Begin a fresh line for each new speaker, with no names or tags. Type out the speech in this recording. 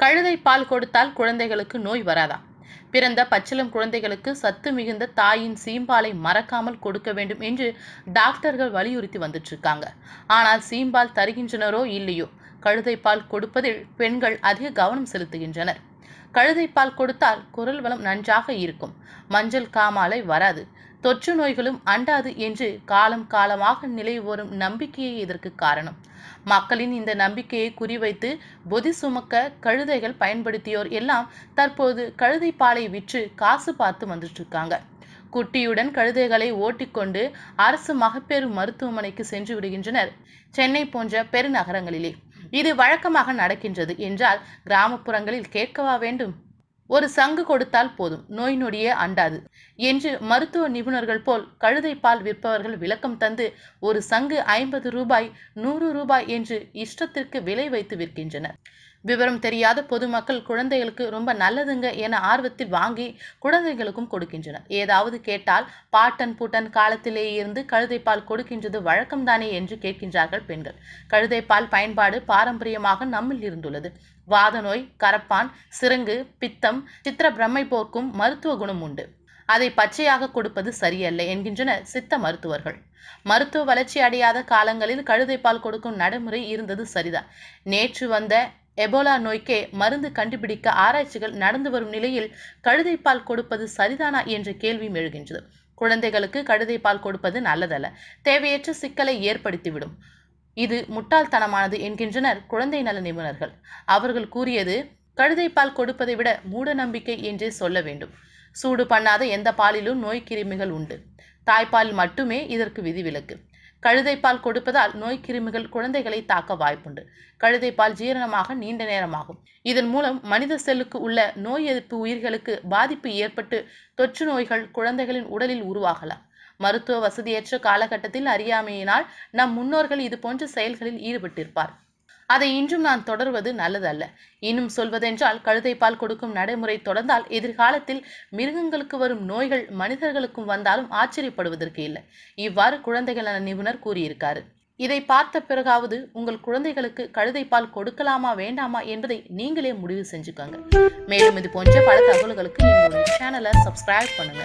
கழுதை பால் கொடுத்தால் குழந்தைகளுக்கு நோய் வராதா? பிறந்த பச்சிளம் குழந்தைகளுக்கு சத்து மிகுந்த தாயின் சீம்பாலை மறக்காமல் கொடுக்க வேண்டும் என்று டாக்டர்கள் வலியுறுத்தி வந்துட்டு இருக்காங்க ஆனால் சீம்பால் தருகின்றனரோ இல்லையோ? கழுதை பால் கொடுப்பதில் பெண்கள் அதிக கவனம் செலுத்துகின்றனர். கழுதை பால் கொடுத்தால் குரல் வளம் நன்றாக இருக்கும். மஞ்சள் காமாலை வராது. தொற்று நோய்களும் அண்டாது என்று காலம் காலமாக நிலை வரும் நம்பிக்கையே இதற்கு காரணம். மக்களின் இந்த நம்பிக்கையை குறிவைத்து பொதி சுமக்க கழுதைகள் பயன்படுத்தியோர் எல்லாம் தற்போது கழுதை பாலை விற்று காசு பார்த்து வந்துட்டு இருக்காங்க குட்டியுடன் கழுதைகளை ஓட்டிக்கொண்டு அரசு மகப்பேறு மருத்துவமனைக்கு சென்று விடுகின்றனர் சென்னை போன்ற பெருநகரங்களிலே. இது வழக்கமாக நடக்கின்றது என்றால் கிராமப்புறங்களில் கேட்கவா வேண்டும்? ஒரு சங்கு கொடுத்தால் போதும் நோய் நொடியே அண்டாது என்று மருத்துவ நிபுணர்கள் போல் கழுதை பால் விற்பவர்கள் விளக்கம் தந்து ஒரு சங்கு ஐம்பது ரூபாய் நூறு ரூபாய் என்று இஷ்டத்திற்கு விலை வைத்து விற்கின்றனர். விவரம் தெரியாத பொதுமக்கள் குழந்தைகளுக்கு ரொம்ப நல்லதுங்க என ஆர்வத்தில் வாங்கி குழந்தைகளுக்கும் கொடுக்கின்றனர். ஏதாவது கேட்டால் பாட்டன் பூட்டன் காலத்திலே இருந்து கழுதைப்பால் கொடுக்கின்றது வழக்கம்தானே என்று கேட்கின்றார்கள் பெண்கள். கழுதைப்பால் பயன்பாடு பாரம்பரியமாக நம்மில் இருந்துள்ளது. வாதநோய் கரப்பான் சிரங்கு பித்தம் சித்திர பிரம்மை போக்கும் மருத்துவ குணம் உண்டு. அதை பச்சையாக கொடுப்பது சரியல்ல என்கின்றனர் சித்த மருத்துவர்கள். மருத்துவ வளர்ச்சி அடையாத காலங்களில் கழுதைப்பால் கொடுக்கும் நடைமுறை இருந்தது சரிதான். நேற்று வந்த எபோலா நோய்க்கே மருந்து கண்டுபிடிக்க ஆராய்ச்சிகள் நடந்து வரும் நிலையில் கழுதைப்பால் கொடுப்பது சரிதானா என்ற கேள்வியும் எழுகின்றது. குழந்தைகளுக்கு கழுதைப்பால் கொடுப்பது நல்லதல்ல. தேவையற்ற சிக்கலை ஏற்படுத்திவிடும். இது முட்டாள்தனமானது என்கின்றனர் குழந்தை நல நிபுணர்கள். அவர்கள் கூறியது கழுதைப்பால் கொடுப்பதை விட மூட நம்பிக்கை என்றே சொல்ல வேண்டும். சூடு பண்ணாத எந்த பாலிலும் நோய் கிருமிகள் உண்டு. தாய்ப்பால் மட்டுமே இதற்கு விதிவிலக்கு கழுதைப்பால் கொடுப்பதால் நோய் கிருமிகள் குழந்தைகளை தாக்க வாய்ப்புண்டு. கழுதைப்பால் ஜீரணமாக நீண்ட நேரமாகும். இதன் மூலம் மனித செல்லுக்கு உள்ள நோய் எதிர்ப்பு உயிர்களுக்கு பாதிப்பு ஏற்பட்டு தொற்று நோய்கள் குழந்தைகளின் உடலில் உருவாகலாம். மருத்துவ வசதியற்ற காலகட்டத்தில் அறியாமையினால் நம் முன்னோர்கள் இதுபோன்ற செயல்களில் ஈடுபட்டிருப்பார். அதை இன்றும் நான் தொடர்வது நல்லதல்ல. இன்னும் சொல்வதென்றால் கழுதைப்பால் கொடுக்கும் நடைமுறை தொடர்ந்தால் எதிர்காலத்தில் மிருகங்களுக்கு வரும் நோய்கள் மனிதர்களுக்கும் வந்தாலும் ஆச்சரியப்படுவதற்கு இல்லை. இவ்வாறு குழந்தைகள் நல நிபுணர் கூறியிருக்காரு. இதை பார்த்த பிறகாவது உங்கள் குழந்தைகளுக்கு கழுதைப்பால் கொடுக்கலாமா வேண்டாமா என்பதை நீங்களே முடிவு செஞ்சுக்கோங்க. மேலும் இது போன்ற பல தகவல்களுக்கு எங்களுடைய சேனலை சப்ஸ்கிரைப் பண்ணுங்க.